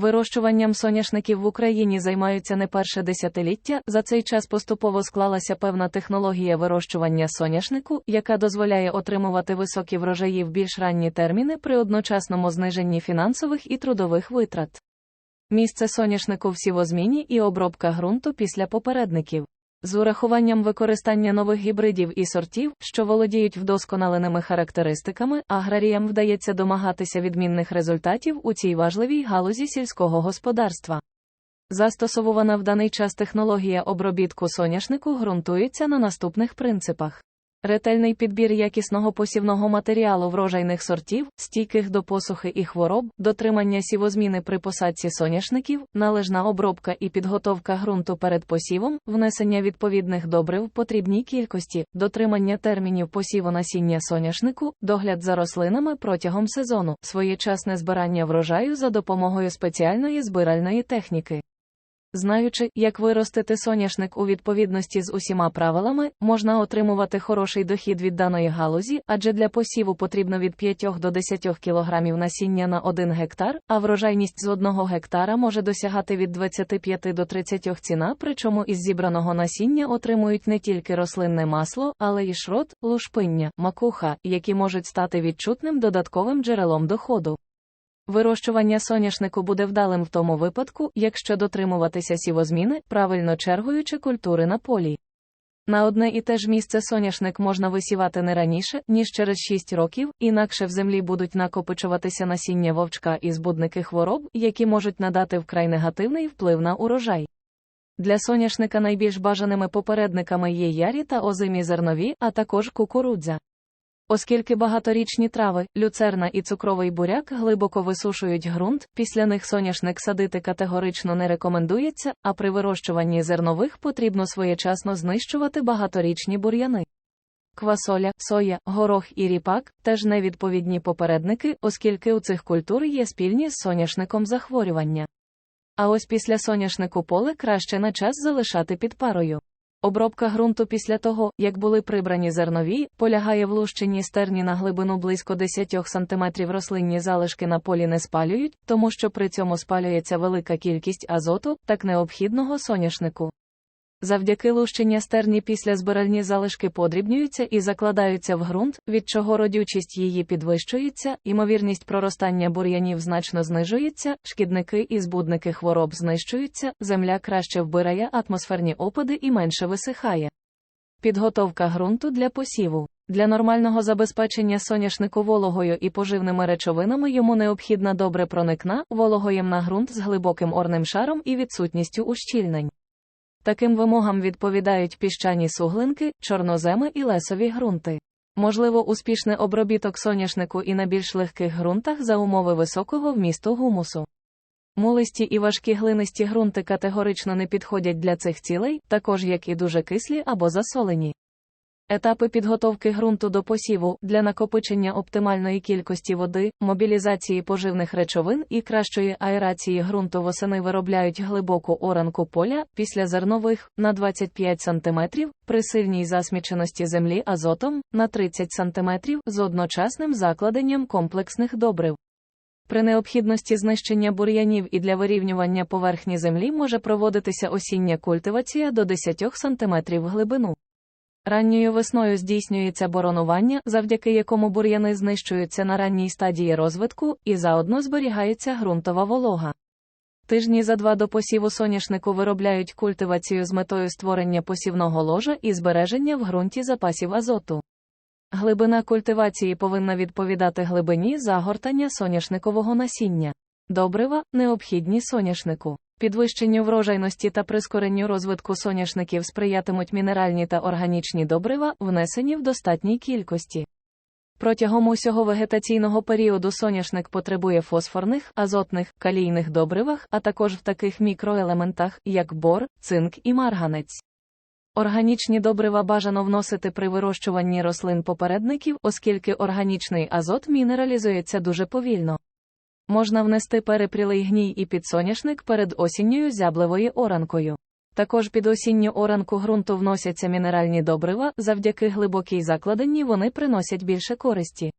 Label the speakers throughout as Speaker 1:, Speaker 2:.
Speaker 1: Вирощуванням соняшників в Україні займаються не перше десятиліття. За цей час поступово склалася певна технологія вирощування соняшнику, яка дозволяє отримувати високі врожаї в більш ранні терміни при одночасному зниженні фінансових і трудових витрат. Місце соняшнику в сівозміні і обробка ґрунту після попередників. З урахуванням використання нових гібридів і сортів, що володіють вдосконаленими характеристиками, аграріям вдається домагатися відмінних результатів у цій важливій галузі сільського господарства. Застосовувана в даний час технологія обробітку соняшнику ґрунтується на наступних принципах. Ретельний підбір якісного посівного матеріалу врожайних сортів, стійких до посухи і хвороб, дотримання сівозміни при посадці соняшників, належна обробка і підготовка ґрунту перед посівом, внесення відповідних добрив в потрібній кількості, дотримання термінів посіву насіння соняшнику, догляд за рослинами протягом сезону, своєчасне збирання врожаю за допомогою спеціальної збиральної техніки. Знаючи, як виростити соняшник у відповідності з усіма правилами, можна отримувати хороший дохід від даної галузі, адже для посіву потрібно від 5 до 10 кг насіння на 1 гектар, а врожайність з 1 гектара може досягати від 25 до 30 ціна, причому із зібраного насіння отримують не тільки рослинне масло, але й шрот, лушпиння, макуха, які можуть стати відчутним додатковим джерелом доходу. Вирощування соняшнику буде вдалим в тому випадку, якщо дотримуватися сівозміни, правильно чергуючи культури на полі. На одне і те ж місце соняшник можна висівати не раніше, ніж через 6 років, інакше в землі будуть накопичуватися насіння вовчка і збудники хвороб, які можуть надати вкрай негативний вплив на урожай. Для соняшника найбільш бажаними попередниками є ярі та озимі зернові, а також кукурудзя. Оскільки багаторічні трави, люцерна і цукровий буряк глибоко висушують ґрунт, після них соняшник садити категорично не рекомендується, а при вирощуванні зернових потрібно своєчасно знищувати багаторічні бур'яни. Квасоля, соя, горох і ріпак теж невідповідні попередники, оскільки у цих культур є спільні з соняшником захворювання. А ось після соняшнику поле краще на час залишати під парою. Обробка ґрунту після того, як були прибрані зернові, полягає в лущенні стерні на глибину близько 10 см рослинні залишки на полі не спалюють, тому що при цьому спалюється велика кількість азоту, так необхідного соняшнику. Завдяки лущення стерні після збиральні залишки подрібнюються і закладаються в ґрунт, від чого родючість її підвищується, ймовірність проростання бур'янів значно знижується, шкідники і збудники хвороб знищуються, земля краще вбирає атмосферні опади і менше висихає. Підготовка ґрунту для посіву. Для нормального забезпечення соняшнику вологою і поживними речовинами йому необхідна добре проникна, вологоємна ґрунт з глибоким орним шаром і відсутністю ущільнень. Таким вимогам відповідають піщані суглинки, чорноземи і лесові ґрунти. Можливо, успішний обробіток соняшнику і на більш легких ґрунтах за умови високого вмісту гумусу. Мулисті і важкі глинисті ґрунти категорично не підходять для цих цілей, також як і дуже кислі або засолені. Етапи підготовки ґрунту до посіву для накопичення оптимальної кількості води, мобілізації поживних речовин і кращої аерації ґрунту восени виробляють глибоку оранку поля після зернових на 25 см, при сильній засміченості землі азотом на 30 см з одночасним закладенням комплексних добрив. При необхідності знищення бур'янів і для вирівнювання поверхні землі може проводитися осіння культивація до 10 см глибину. Ранньою весною здійснюється боронування, завдяки якому бур'яни знищуються на ранній стадії розвитку, і заодно зберігається ґрунтова волога. Тижні за два до посіву соняшнику виробляють культивацію з метою створення посівного ложа і збереження в ґрунті запасів азоту. Глибина культивації повинна відповідати глибині загортання соняшникового насіння. Добрива необхідні соняшнику. Підвищенню врожайності та прискоренню розвитку соняшників сприятимуть мінеральні та органічні добрива, внесені в достатній кількості. Протягом усього вегетаційного періоду соняшник потребує фосфорних, азотних, калійних добривах, а також в таких мікроелементах, як бор, цинк і марганець. Органічні добрива бажано вносити при вирощуванні рослин попередників, оскільки органічний азот мінералізується дуже повільно. Можна внести перепрілий гній і підсоняшник перед осінньою зябливою оранкою. Також під осінню оранку ґрунту вносяться мінеральні добрива, завдяки глибокій закладенні вони приносять більше користі.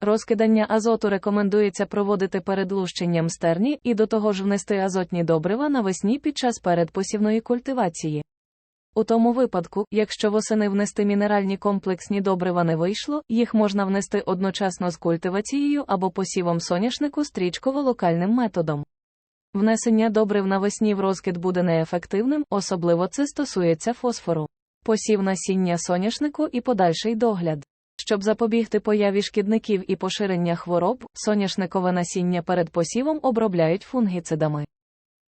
Speaker 1: Розкидання азоту рекомендується проводити перед лущенням стерні і до того ж внести азотні добрива навесні під час передпосівної культивації. У тому випадку, якщо восени внести мінеральні комплексні добрива не вийшло, їх можна внести одночасно з культивацією або посівом соняшнику стрічково-локальним методом. Внесення добрив навесні в розкид буде неефективним, особливо це стосується фосфору. Посів насіння соняшнику і подальший догляд. Щоб запобігти появі шкідників і поширення хвороб, соняшникове насіння перед посівом обробляють фунгіцидами.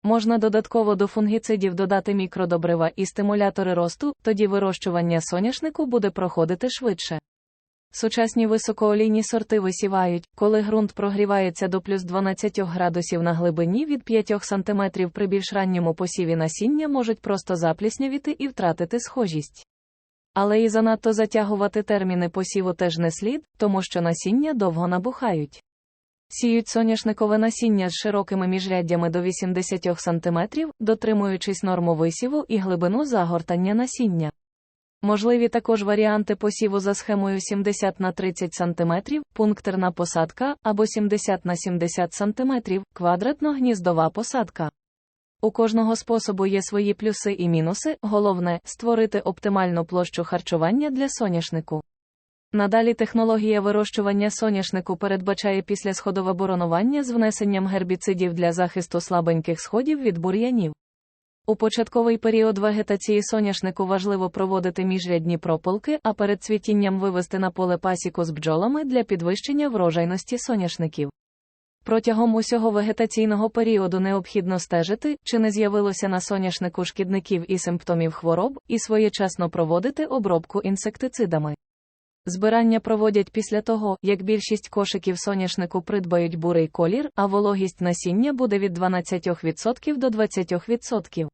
Speaker 1: Можна додатково до фунгіцидів додати мікродобрива і стимулятори росту, тоді вирощування соняшнику буде проходити швидше. Сучасні високоолійні сорти висівають, коли ґрунт прогрівається до плюс 12 градусів на глибині від 5 см при більш ранньому посіві насіння можуть просто запліснявіти і втратити схожість. Але і занадто затягувати терміни посіву теж не слід, тому що насіння довго набухають. Сіють соняшникове насіння з широкими міжряддями до 80 см, дотримуючись норму висіву і глибину загортання насіння. Можливі також варіанти посіву за схемою 70 на 30 см, пунктирна посадка або 70 на 70 см, квадратно-гніздова посадка. У кожного способу є свої плюси і мінуси, головне створити оптимальну площу харчування для соняшнику. Надалі технологія вирощування соняшнику передбачає післясходове боронування з внесенням гербіцидів для захисту слабеньких сходів від бур'янів. У початковий період вегетації соняшнику важливо проводити міжрядні прополки, а перед цвітінням вивести на поле пасіку з бджолами для підвищення врожайності соняшників. Протягом усього вегетаційного періоду необхідно стежити, чи не з'явилося на соняшнику шкідників і симптомів хвороб, і своєчасно проводити обробку інсектицидами. Збирання проводять після того, як більшість кошиків соняшнику придбають бурий колір, а вологість насіння буде від 12% до 20%.